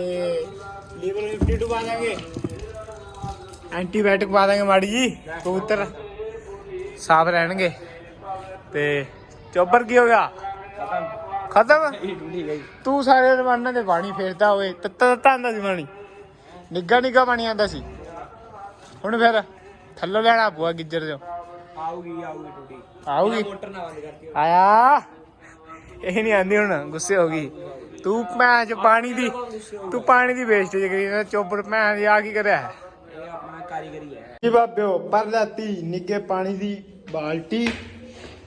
ਲੀਵਰ 52 ਪਾ ਦਾਂਗੇ ਐਂਟੀਬਾਇਓਟਿਕ ਪਾ ਦਾਂਗੇ ਮਾੜੀ ਜੀ, ਕਬੂਤਰ। ਸਾਫ਼ ਰਹਿਣਗੇ। ਤੇ ਚੋਬਰ ਕੀ ਹੋ ਗਿਆ? ਖਤਮ। ਤੂੰ ਸਾਰੇ ਰਵਾਨਾ ਦੇ ਪਾਣੀ ਫੇਰਦਾ ਹੋਏ ਤੱਤਾ ਤੱਤਾ ਆਂਦਾ ਸੀ ਪਾਣੀ ਨਿੱਗਾ ਨਿੱਗਾ ਪਾਣੀ ਆਂਦਾ ਸੀ। ਹੁਣ ਫਿਰ ਥੱਲੋਂ ਲੈਣਾ ਪੂਆ ਗਿੱਜਰ ਜੋ ਆਊਗੀ ਆਊਗੀ ਟੂਟੀ। ਆਊਗੀ? ਮੋਟਰ ਨਾ ਬੰਦ ਕਰਤੀ ਆਇਆ? ਇਹ ਨਹੀਂ ਆਂਦੀ ਹੁਣ ਗੁੱਸੇ ਹੋ ਗਈ। ਤੂੰ ਭੈਣ ਚ ਪਾਣੀ ਦੀ ਤੂੰ ਪਾਣੀ ਦੀ ਵੇਸਟੇਜ ਕਰੀ ਨਾ ਭੈਣ ਦੀ ਆ ਕੀ ਕਰਿਆ? ਇਹ ਆਪਣਾ ਕਾਰੀਗਰੀ ਹੈ। ਜੀ ਬਾਬਿਓ ਪਰ ਲਾਤੀ ਨਿੱਗੇ ਪਾਣੀ ਦੀ ਬਾਲਟੀ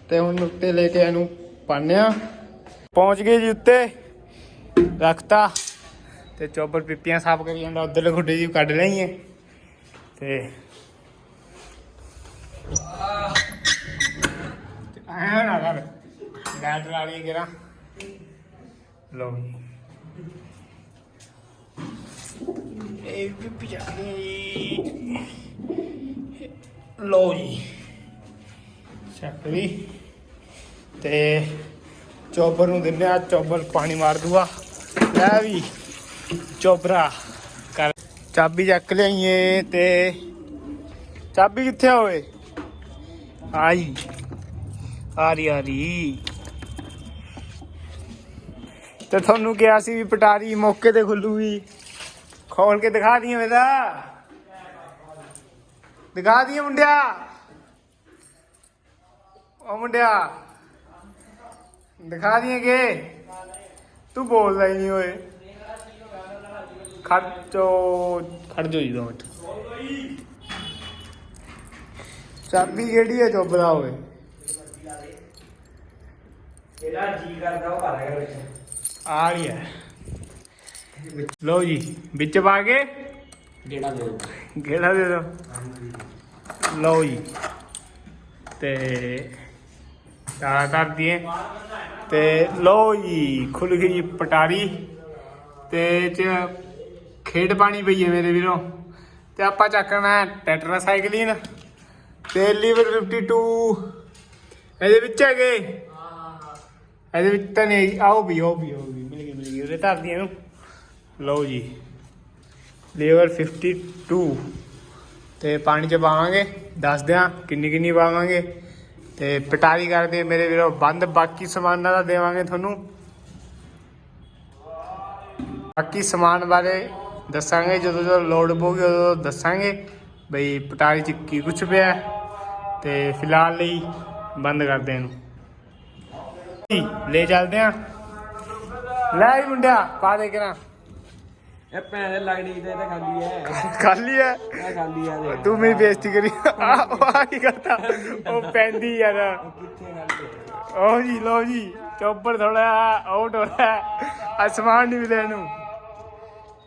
ਤੇ ਹੁਣ ਉੱਤੇ ਲੈ ਕੇ ਇਹਨੂੰ ਪਾਣਿਆ ਪਹੁੰਚ ਗਏ ਜੀ ਉੱਤੇ ਰੱਖਤਾ। ਤੇ ਚੋਬਰ ਪਿੱਪੀਆਂ ਸਾਫ਼ ਕਰੀ ਜਾਂਦਾ ਉਧਰਲੇ ਖੁੱਡੇ ਜੀ ਕੱਢ ਲਈਏ। ਤੇ ਆਇਆ ਨਾ ਕਰ। ਗਾਡ ਵਾਲੀ ਕਿਰਾ ਲੋ ਜੀ। ਇਹ ਪਿੱਪੀ ਚੱਕ ਲਈ ਜੀ। ਚੱਕ ਲਈ। ਤੇ ਚੋਬਰ ਨੂੰ ਦਿੰਦੇ ਆ। ਚੋਬਰ ਪਾਣੀ ਮਾਰ ਦੂਗਾ ਲੈ ਵੀ, ਚੋਬਰਾ ਕਰ। ਚਾਬੀ ਚੱਕ ਲਈਏ ਤੇ ਚਾਬੀ ਕਿੱਥੇ ਆ ਆਈ। ਆ ਰਹੀ ਆ ਰਹੀ ਤੇ ਤੁਹਾਨੂੰ ਕਿਹਾ ਸੀ ਵੀ ਪਟਾਰੀ ਮੌਕੇ ਤੇ ਖੁੱਲੂਗੀ। ਖੋਲ ਕੇ ਦਿਖਾ ਦਈਏ ਮੇਰਾ ਦਿਖਾ ਦਈਏ ਮੁੰਡਿਆ। ਉਹ ਮੁੰਡਿਆ। ਦਿਖਾ ਦਈਏ ਕਿ ਤੂੰ ਬੋਲਦਾ ਹੀ ਨਹੀਂ ਓਏ। ਖੜਚੋ ਖੜ ਜੋ ਜੀ ਦੋ ਮਿੰਟ। ਚਾਬੀ ਕਿਹੜੀ ਹੈ ਚੁੱਭਦਾ ਨਾ ਜਿਹੜਾ ਜੀ ਕਰਦਾ ਉਹ ਕਰ ਰਿਹਾ ਵਿੱਚ। ਆ ਰਹੀ ਹੈ। ਲਓ ਜੀ ਵਿੱਚ ਪਾ ਕੇ ਜਿਹੜਾ ਦੇ ਗੇੜਾ ਦੇ ਦੋ ਲਓ ਜੀ। ਤੇ ਤਾਂ ਕਰ ਦਈਏ। ਤੇ ਲਓ ਜੀ ਖੁੱਲ ਗਈ ਜੀ ਪਟਾਰੀ। ਤੇ ਇਹ ਚ ਖੇਡ ਪਾਣੀ ਪਈ ਹੈ ਮੇਰੇ ਵੀਰੋ। ਤੇ ਆਪਾਂ ਚੱਕਣਾ ਹੈ ਟੈਟਰਾਸਾਈਕਲਿਨ। ਤੇ ਲੀਵਰ 52 ਇਹਦੇ ਵਿੱਚ ਹੈਗੇ ਇਹਦੇ ਵਿੱਚ ਤਾਂ ਜੀ ਆਓ ਵੀ ਆਓ ਵੀ ਆਓ ਵੀ। ਮਿਲ ਗਈ ਮਿਲ ਗਈ। ਉਹਦੇ ਧਰ ਦੀ ਇਹਨੂੰ। ਲਓ ਜੀ। ਲੀਵਰ 52 ਤੇ ਪਾਣੀ ਚ ਪਾਵਾਂਗੇ। ਦੱਸ ਦਿਆਂ ਕਿੰਨੀ ਕਿੰਨੀ ਪਾਵਾਂਗੇ। ਤੇ ਪਟਾਰੀ ਕਰਦੇ ਮੇਰੇ ਵੀਰੋ। ਬੰਦ। ਬਾਕੀ ਸਮਾਨਾਂ ਦਾ ਦੇਵਾਂਗੇ ਤੁਹਾਨੂੰ। ਬਾਕੀ ਸਮਾਨ ਬਾਰੇ ਦੱਸਾਂਗੇ। ਜਦੋਂ ਜਦੋਂ ਲੋਡ ਪਊਗੀ, ਉਦੋਂ ਦੱਸਾਂਗੇ। ਬਈ ਪਟਾਰੀ ਚ ਕੀ ਕੁਛ ਪਿਆ ਹੈ। ਤੇ ਫਿਲਹਾਲ ਲਈ ਬੰਦ ਕਰਦੇ ਇਹਨੂੰ। ਲੈ ਚੱਲਦੇ ਆ। ਲੈ ਵੀ ਮੁੰਡਿਆ ਪਾ ਦੇ ਕਰਾਂ ਇਹ ਭੈਣ ਲੱਗਣੀ ਤੇ ਤਾਂ ਖਾਲੀ ਹੈ। ਖਾਲੀ ਹੈ? ਇਹ ਖਾਲੀ ਆ ਦੇ ਤੂੰ ਮੇਰੀ ਬੇਇੱਜ਼ਤੀ ਕਰੀ। ਆ ਆ ਕੀ ਕਰਤਾ? ਉਹ ਪੈਂਦੀ ਯਾਰ। ਕਿੱਥੇ ਖਾਲੀ ਉਹ ਜੀ ਲੋ ਜੀ ਚੌਪਰ ਥੋੜਾ ਆਊਟ ਹੋ ਰਿਹਾ ਅਸਮਾਨ ਨਹੀਂ ਮਿਲਿਆ ਇਹਨੂੰ।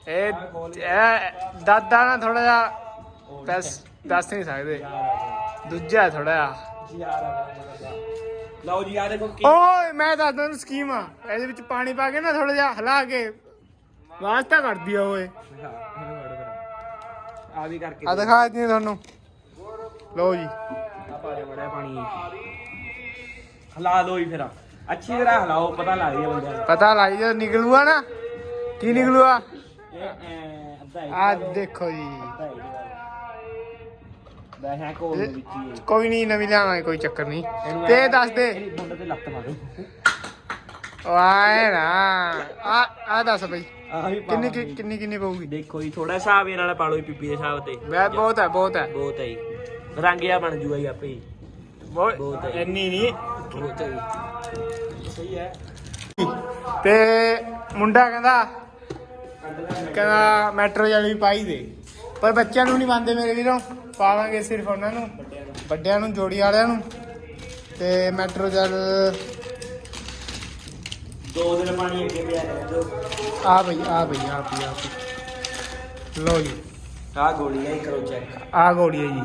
ਇਹ ਇਹ ਦਾਦਾ ਨਾ ਥੋੜਾ ਜਿਹਾ ਦੱਸ ਦੱਸ ਨਹੀਂ ਸਕਦੇ। ਦੂਜਾ ਥੋੜਾ ਜਿਹਾ। ਲਓ ਜੀ ਆ ਦੇਖੋ ਕੀ ਓਏ ਮੈਂ ਦੱਸਦਾ ਨੂੰ ਸਕੀਮ ਆ। ਇਹਦੇ ਵਿੱਚ ਪਾਣੀ ਪਾ ਕੇ ਨਾ ਥੋੜਾ ਜਿਹਾ ਹਿਲਾ ਕੇ ਵਾਸਤਾ ਕਰਦੀ ਆ ਓਏ। ਆ ਵੀ ਕਰਕੇ ਆ ਦਿਖਾ ਦਿੰਦੀ ਤੁਹਾਨੂੰ। ਲਓ ਜੀ। ਆ ਪਾ ਦੇ ਬੜਾ ਪਾਣੀ। ਹਲਾ ਲਓ ਹੀ ਫਿਰ ਅੱਛੀ ਤਰ੍ਹਾਂ ਹਲਾਓ ਪਤਾ ਲੱਗ ਗਿਆ ਬੰਦੇ ਨੂੰ। ਪਤਾ ਲੱਗ ਜਾ ਨਿਕਲੂਆ ਨਾ। ਕੀ ਨਿਕਲੂਆ? ਇਹ ਐਂ ਅੱਧਾ ਇੱਕ। ਆ ਦੇਖੋ ਜੀ। ਹੈ ਕੋਲ ਵਿੱਚ ਹੀ। ਕੋਈ ਨਹੀਂ ਨਵੀਂ ਲਿਆਵਾਂਗੇ ਕੋਈ ਚੱਕਰ ਨਹੀਂ। ਇਹਨੂੰ ਤੇ ਦੱਸ ਦੇ। ਇਹਦੀ ਮੁੰਡੇ ਤੇ ਲੱਤ ਮਾਰੋ। ਵਾਏ ਨਾ। ਆ ਆ ਦੱਸ ਬਈ। ਵੀ ਕਿੰਨੀ ਕਿ- ਕਿੰਨੀ ਕਿੰਨੀ ਪਊਗੀ? ਦੇਖੋ ਜੀ ਥੋੜਾ ਹਿਸਾਬ ਇਹ ਨਾਲ ਪਾ ਲਓ ਜੀ ਪੀਪੀ ਦੇ ਹਿਸਾਬ ਤੇ। ਵੈ ਬਹੁਤ ਹੈ ਬਹੁਤ ਹੈ। ਬਹੁਤ ਹੈ ਜੀ। ਰੰਗ ਜਿਹਾ ਬਣ ਜੂਗਾ ਜੀ ਆਪੇ ਹੀ ਬਹੁਤ ਬਹੁਤ ਹੈ। ਇੰਨੀ ਨਹੀਂ। ਬਹੁਤ ਹੈ ਜੀ। ਸਹੀ ਹੈ। ਤੇ ਮੁੰਡਾ ਕਹਿੰਦਾ ਕਹਿੰਦਾ ਮੈਟਰੋ ਵਾਲੀ ਵੀ ਪਾਈ ਦੇ। ਪਰ ਬੱਚਿਆਂ ਨੂੰ ਨਹੀਂ ਮੰਨਦੇ ਮੇਰੇ ਵੀਰੋ। ਪਾਵਾਂਗੇ ਸਿਰਫ ਉਹਨਾਂ ਨੂੰ ਵੱਡਿਆਂ ਨੂੰ ਜੋੜੀ ਵਾਲਿਆਂ ਨੂੰ। ਤੇ ਮੈਟਰੋ ਜਲ ਦੋ ਦਿਨ ਪਾਣੀ ਅੱਗੇ ਪਿਆ ਆ ਬਈ ਆ ਬਈ ਆ ਬਈ ਆ ਲੋ ਜੀ। ਆ ਗੋਲੀਆਂ ਹੀ ਕਰੋ ਚੈੱਕ ਆ ਗੋੜੀ ਹੈ ਜੀ।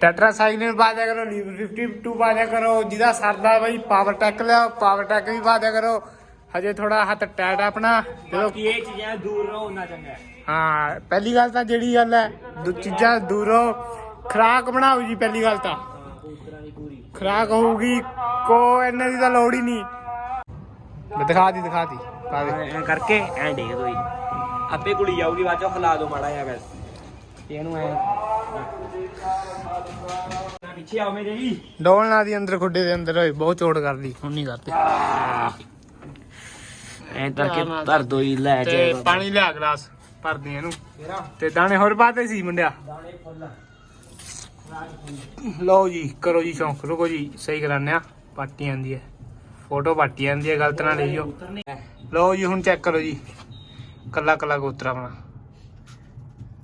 ਟੈਟਰਾਸਾਈਕਲਿਨ ਪਾ ਦਿਆ ਕਰੋ ਲੀਵਰ 52 ਪਾ ਦਿਆ ਕਰੋ। ਜਿਹਦਾ ਸਰਦਾ ਬਈ ਪਾਵਰ ਟੈਕ ਲਿਆ ਪਾਵਰ ਟੈਕ ਵੀ ਪਾ ਦਿਆ ਕਰੋ। ਹਜੇ ਥੋੜਾ ਹੱਥ ਟੈਟ ਆਪਣਾ ਜਦੋਂ ਬਾਕੀ ਇਹ ਚੀਜ਼ਾਂ ਦੂਰ ਰਹੋ ਉਹਨਾਂ ਚੰਗਾ ਹੈ। ਹਾਂ ਪਹਿਲੀ ਗੱਲ ਤਾਂ ਜਿਹੜੀ ਗੱਲ ਹੈ ਦੂ ਚੀਜ਼ਾਂ ਦੂਰੋਂ ਖਰਾਕ ਬਣਾਓ ਜੀ ਪਹਿਲੀ ਗੱਲ ਤਾਂ। ਉਤਰਾਂ ਦੀ ਪੂਰੀ ਖਰਾਕ ਹੋਊਗੀ ਕੋ ਇਹਨਾਂ ਦੀ ਤਾਂ ਲੋੜ ਹੀ ਨਹੀਂ। ਮੈਂ ਦਿਖਾ ਦੀ ਦਿਖਾ ਦੀ ਪਾ ਦੇ। ਐ ਕਰਕੇ ਐ ਡੇਗ ਦੋ ਜੀ। ਆਪੇ ਕੁੜੀ ਜਾਊਗੀ ਬਾਅਦ ਚੋਂ ਖਿਲਾ ਦੋ ਮਾੜਾ ਜਿਹਾ ਬਸ ਤੇ ਇਹਨੂੰ ਐ ਪਿੱਛੇ ਆਓ ਮੇਰੇ ਜੀ। ਡੋਲਣਾ ਦੀ ਅੰਦਰ ਖੁੱਡੇ ਦੇ ਅੰਦਰ ਹੋਏ ਬਹੁਤ ਚੋਟ ਕਰਦੀ। ਹੁਣ ਨਹੀਂ ਕਰਦੇ। ਐ ਕਰਕੇ ਧਰ ਦੋ ਜੀ ਲੈ ਤੇ ਪਾਣੀ ਲਿਆ ਗਲਾਸ ਭਰਦੇ ਇਹਨੂੰ। ਤੇ ਦਾਣੇ ਹੋਰ ਪਾਤੇ ਸੀ ਮੁੰਡਿਆ? ਦਾਣੇ ਫੁੱਲ ਲਓ ਜੀ ਕਰੋ ਜੀ ਸ਼ੌਂਕ ਰੁਕੋ ਜੀ ਸਹੀ ਕਰਾਨੇ ਆ ਪਾਟੀ ਆਂਦੀ ਹੈ। ਫੋਟੋ ਪਾਟੀ ਆਂਦੀ ਹੈ ਗਲਤ ਨਾ ਲਈਓ। ਲਓ ਜੀ ਹੁਣ ਚੈੱਕ ਕਰੋ ਜੀ। ਕੱਲਾ ਕੱਲਾ ਕਬੂਤਰ ਆਪਣਾ।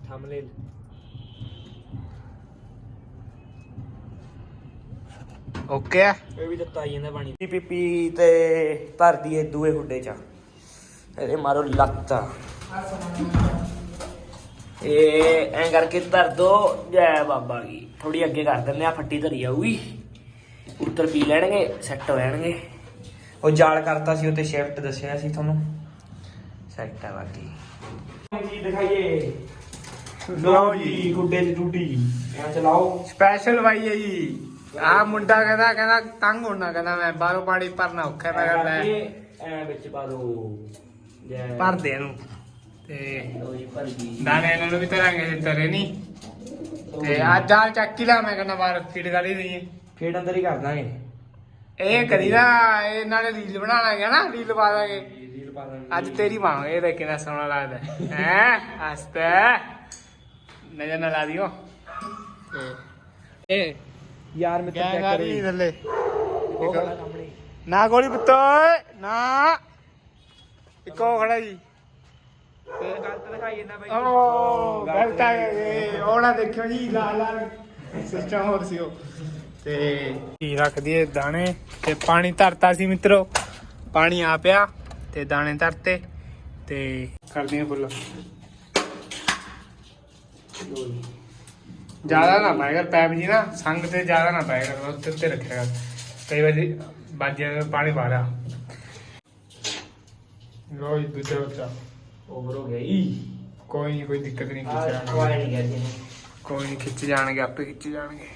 ਥੰਬਨੇਲ ਓਕੇ ਆ। ਇਹ ਵੀ ਦਿੱਤਾ ਜਾਂਦਾ ਪਾਣੀ। ਪੀਪੀ ਤੇ ਭਰਦੀ ਏ ਦੂਏ ਹੁੱਡੇ ਚ। ਇਹਦੇ ਮਾਰੋ ਲੱਤ। ਇਹ ਐਂ ਕਰਕੇ ਧਰ ਦੋ। ਜੈ ਬਾਬਾ ਕੀ ਥੋੜੀ ਅੱਗੇ ਕਰ ਦਿੰਦੇ ਆ ਫੱਟੀ ਧਰੀ ਆਊਗੀ। ਉੱਤਰ ਪੀ ਲੈਣਗੇ ਸੈੱਟ ਹੋ ਜਾਣਗੇ। ਉਹ ਜਾਲ ਕਰਤਾ ਸੀ ਉੱਤੇ ਸ਼ਿਫਟ ਦੱਸਿਆ ਸੀ ਤੁਹਾਨੂੰ। ਸੈੱਟ ਆ ਬਾਕੀ। ਜੀ ਦਿਖਾਈਏ ਲਓ ਜੀ। ਗੁੱਡੇ ਦੀ ਟੂਟੀ ਐਂ ਚਲਾਓ। ਸਪੈਸ਼ਲ ਬਾਈ ਹੈ ਜੀ। ਆ ਮੁੰਡਾ ਕਹਿੰਦਾ ਕਹਿੰਦਾ ਤੰਗ ਹੋਣਾ ਕਹਿੰਦਾ ਮੈਂ ਬਾਹਰੋਂ ਪਾਣੀ ਭਰਨਾ ਔਖਾ ਮੈਂ ਕਹਿੰਦਾ ਲੈ। ਐ ਵਿੱਚ ਪਾ ਦੋ। ਜੈ ਭਰ ਦੇ ਇਹਨੂੰ। ਤੇ ਦਾਣੇ ਇਹਨਾਂ ਨੂੰ ਵੀ ਤਰਾਂਗੇ ਜੇ ਤਰੇ ਨਹੀਂ ਤੇ ਆ ਜਾਲ ਚੱਕ ਲਾ ਮੈਂ ਕਹਿੰਦਾ ਬਾਹਰ ਫੀਡ ਕਰ ਹੀ ਦਈਏ ਫੇਰ ਅੰਦਰ ਹੀ ਕਰ ਦਾਂਗੇ। ਇਹ ਕਰੀ ਨਾ ਇਹ ਨਾਲੇ ਰੀਲ ਬਣਾ ਲਾਂਗੇ ਨਾ ਰੀਲ ਪਾ ਦਾਂਗੇ। ਰੀਲ ਪਾ ਦਾਂਗੇ। ਅੱਜ ਤੇਰੀ ਪਾਵਾਂਗੇ ਇਹ ਦੇਖ ਕਿੰਨਾ ਸੋਹਣਾ ਲੱਗਦਾ। ਹੈ ਹਸਤਾ ਨਜ਼ਰ ਨਾ ਲਾ ਦਿਓ। ਤੇ ਇਹ ਯਾਰ ਮਿੱਤਰ ਕਿਆ ਚੈੱਕ ਕਰ। ਥੱਲੇ। ਨਾ ਗੋਲੀ ਪੁੱਤ ਨਾ। ਇੱਕੋ ਖੜਾ ਜੀ। ਤੇ ਗਲਤ ਦਿਖਾਈ ਜਾਂਦਾ ਬਾਈ। ਓ ਗਲਤ ਆ ਗਏ ਉਹ ਨਾ ਦੇਖਿਓ ਜੀ ਲਾਲ ਲਾਲ ਸਿਸਟਮ ਹੋਰ ਸੀ ਉਹ। ਤੇ ਕੀ ਰੱਖ ਦਈਏ ਦਾਣੇ ਤੇ ਪਾਣੀ ਧਰਤਾ ਸੀ ਮਿੱਤਰੋ। ਪਾਣੀ ਆ ਪਿਆ ਤੇ ਦਾਣੇ ਧਰਤੇ ਤੇ ਕਰਦੀਆਂ ਫੁੱਲ। ਜ਼ਿਆਦਾ ਨਾ ਪਾਇਆ ਕਰ ਪੈਪ ਜੀ ਨਾ ਸੰਗ ਤੇ ਜ਼ਿਆਦਾ ਨਾ ਪਾਇਆ ਕਰ ਉੱਤੇ ਉੱਤੇ ਰੱਖਿਆ ਕਰ। ਕਈ ਵਾਰੀ ਬਾਜਿਆਂ ਪਾਣੀ ਪਾ ਰਿਹਾ ਲੋ ਜੀ ਦੂਜਾ ਬੱਚਾ। ਓਵਰ ਹੋ ਗਿਆ ਈ ਕੋਈ ਨਹੀਂ ਕੋਈ ਦਿੱਕਤ ਨਹੀਂ ਆ ਖਿੱਚ ਜਾਣਗੇ। ਕੋਈ ਨਹੀਂ ਕਹਿੰਦੇ ਕੋਈ ਨਹੀਂ ਖਿੱਚ ਜਾਣਗੇ ਆਪੇ ਖਿੱਚ ਜਾਣਗੇ।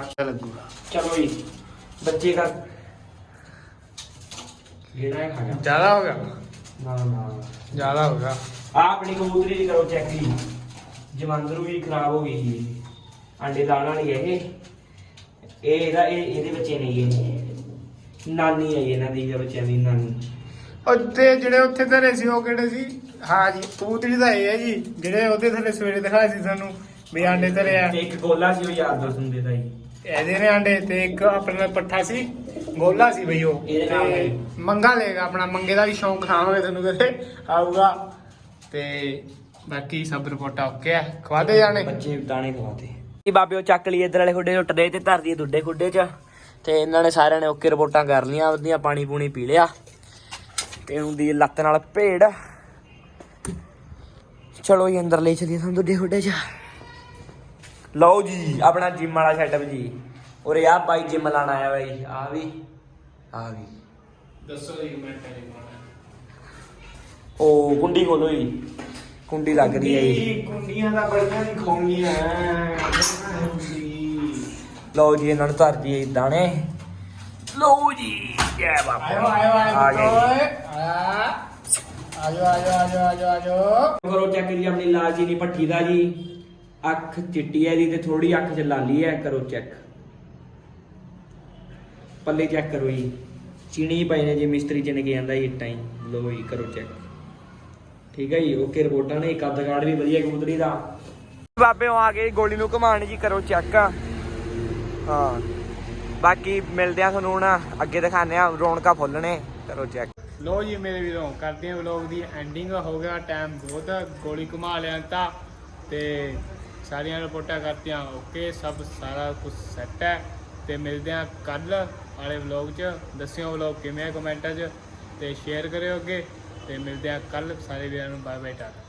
ਅੱਛਾ ਲੱਗੂਗਾ। ਚਲੋ ਜੀ ਬੱਚੇ ਕਰ ਜਿਹੜਾ ਇਹ ਖਾ ਗਿਆ ਜ਼ਿਆਦਾ ਹੋ ਗਿਆ? ਨਾ ਨਾ। ਜ਼ਿਆਦਾ ਹੋ ਗਿਆ। ਆ ਆਪਣੀ ਕਬੂਤਰੀ ਦੀ ਕਰੋ ਚੈੱਕ ਜੀ। ਜਮੰਦਰੂ ਵੀ ਖਰਾਬ ਹੋ ਗਈ ਜੀ। ਅੰਡੇ ਦਾਣਾ ਨਹੀਂ ਇਹ ਇਹ ਇਹਦਾ ਇਹ ਇਹਦੇ ਬੱਚੇ ਨਹੀਂ ਇਹ। ਨਾਨੀ ਹੈ ਇਹਨਾਂ ਦੀ ਇਹਦੇ ਬੱਚਿਆਂ ਦੀ ਨਾਨੀ। ਉੱਤੇ ਜਿਹੜੇ ਉੱਥੇ ਧਰੇ ਸੀ ਉਹ ਕਿਹੜੇ ਸੀ? ਹਾਂ ਜੀ ਕਬੂਤਰੀ ਦਾ ਇਹ ਹੈ ਜੀ ਜਿਹੜੇ ਉਹਦੇ ਥੱਲੇ ਸਵੇਰੇ ਦਿਖਾਏ ਸੀ ਸਾਨੂੰ ਵੀ ਆਂਡੇ ਧਰੇ ਆ। ਤੇ ਇੱਕ ਗੋਲਾ ਸੀ ਉਹ ਯਾਦ ਦੋ ਹੁੰਦੇ ਦਾ ਜੀ। ਇਹਦੇ ਨੇ ਆਂਡੇ ਤੇ ਇੱਕ ਆਪਣੇ ਨਾਲ ਪੱਠਾ ਸੀ ਗੋਲਾ ਸੀ ਬਈ ਉਹ। ਇਹਦੇ ਨਾਲ ਤੇ। ਮੰਗਾ ਲੇਗਾ ਆਪਣਾ ਮੰਗੇ ਦਾ ਵੀ ਸ਼ੌਂਕ ਖਾਵਾਂਗੇ ਤੁਹਾਨੂੰ ਕਦੇ ਆਊਗਾ। ਤੇ ਬਾਕੀ ਸਭ ਰਿਪੋਰਟਾਂ ਓਕੇ ਆ ਖਵਾਦੇ ਜਾਣੇ? ਬੱਚੇ ਦਾਣੇ ਖਵਾਤੇ। ਬਾਬੇ ਉਹ ਚੱਕ ਲਈ ਇਧਰ ਵਾਲੇ ਖੁੱਡੇ ਉੱਟਦੇ ਤੇ ਧਰਦੀ ਦੁੱਡੇ ਖੁੱਡੇ 'ਚ। ਤੇ ਇਹਨਾਂ ਨੇ ਸਾਰਿਆਂ ਨੇ ਓਕੇ ਰਿਪੋਰਟਾਂ ਕਰ ਲੀਆਂ ਉਹਦੀਆਂ ਪਾਣੀ ਪੂਣੀ ਪੀ ਲਿਆ। ਤੇ ਹੁੰਦੀ ਲੱਤ ਨਾਲ ਭੇੜ ਚਲੋ ਜੀ ਅੰਦਰ ਲੈ ਚਲੀਏ ਤੁਹਾਨੂੰ ਦੁੱਡੇ ਖੁੱਡੇ 'ਚ। ਲਓ ਜੀ ਆਪਣਾ ਜਿਮ ਵਾਲਾ ਸੈਟਅਪ ਜੀ। ਉਰੇ ਆ ਬਾਈ ਜਿਮ ਲਾਣ ਆਇਆ ਬਾਈ ਆ ਵੀ ਆ ਵੀ। ਦੱਸੋ ਜੀ ਕਮੈਂਟਾਂ ਵਿੱਚ ਉਹ ਕੁੰਡੀ ਖੋਲੋ ਜੀ। ਕੁੰਡੀ ਲੱਗ ਰਹੀ ਹੈ ਜੀ। ਕੁੰਡੀਆਂ ਦਾ ਬੜੀਆਂ ਨਹੀਂ ਖੋਣੀਆਂ ਲਓ ਜੀ ਇਹਨਾਂ ਨੂੰ ਧਰ ਦਈਏ ਦਾਣੇ ਲਓ ਜੀ ਜੈ ਬਾਬਾ। ਆਇਓ ਆਇਓ ਆ ਆਇਓ ਗਏ ਓਏ ਆ ਆਜੋ ਆਜੋ ਆਜੋ ਆਜੋ ਆਜੋ ਕਰੋ ਚੈੱਕ ਜੀ ਆਪਣੀ ਲਾਲ ਜੀ ਦੀ ਭੱਠੀ ਦਾ ਜੀ। ਅੱਖ ਚਿੱਟੀ ਹੈ ਦੀ ਤੇ ਥੋੜੀ ਅੱਖ ਚ ਲਾਲੀ ਹੈ ਕਰੋ ਚੈੱਕ ਪੱਲੇ ਚੈੱਕ ਕਰੋ ਜੀ। ਚੀਣੀ ਪਏ ਨੇ ਜੀ ਮਿਸਤਰੀ ਚ ਨੇ ਕੀ ਜਾਂਦਾ ਜੀ ਇੱਟਾਂ ਹੀ ਲਓ ਜੀ ਕਰੋ ਚੈੱਕ ਠੀਕ ਹੈ ਜੀ ਓਕੇ ਰਿਪੋਰਟਾਂ ਨੇ ਕੱਦ ਕਾੜ ਵੀ ਵਧੀਆ ਕਬੂਤਰੀ ਦਾ। ਬਾਬੇ ਆ ਗਏ ਗੋਲੀ ਨੂੰ ਘਮਾਣ ਜੀ ਕਰੋ ਚੈੱਕ। ਹਾਂ ਬਾਕੀ ਮਿਲਦੇ ਆ ਤੁਹਾਨੂੰ ਹੁਣ ਅੱਗੇ ਦਿਖਾਣੇ ਆ ਰੌਣਕਾਂ ਫੁੱਲਣੇ ਕਰੋ ਚੈੱਕ। ਲੋ ਜੀ ਮੇਰੇ ਵੀਰੋ ਕਰਦੇ ਹਾਂ ਵਲੌਗ ਦੀ ਐਂਡਿੰਗ ਹੋ ਗਿਆ ਟਾਈਮ ਬਹੁਤ ਆ, ਗੋਲੀ ਘੁਮਾ ਲਿਆ ਤਾਂ ਤੇ ਸਾਰੀਆਂ ਰਿਪੋਰਟਾਂ ਕਰਤੀਆਂ ਓਕੇ ਸਭ ਸਾਰਾ ਕੁਝ ਸੈੱਟ ਹੈ। ਤੇ ਮਿਲਦੇ ਆ ਕੱਲ ਵਾਲੇ ਵਲੌਗ 'ਚ ਦੱਸਿਓ ਵਲੌਗ ਕਿਵੇਂ ਹੈ ਕਮੈਂਟਾਂ 'ਚ ਤੇ ਸ਼ੇਅਰ ਕਰਿਓ ਅੱਗੇ। ਤੇ ਮਿਲਦੇ ਆ ਕੱਲ ਸਾਰੇ ਵੀਰਾਂ ਨੂੰ ਬਾਏ ਬਾਏ ਟਾਟਾ।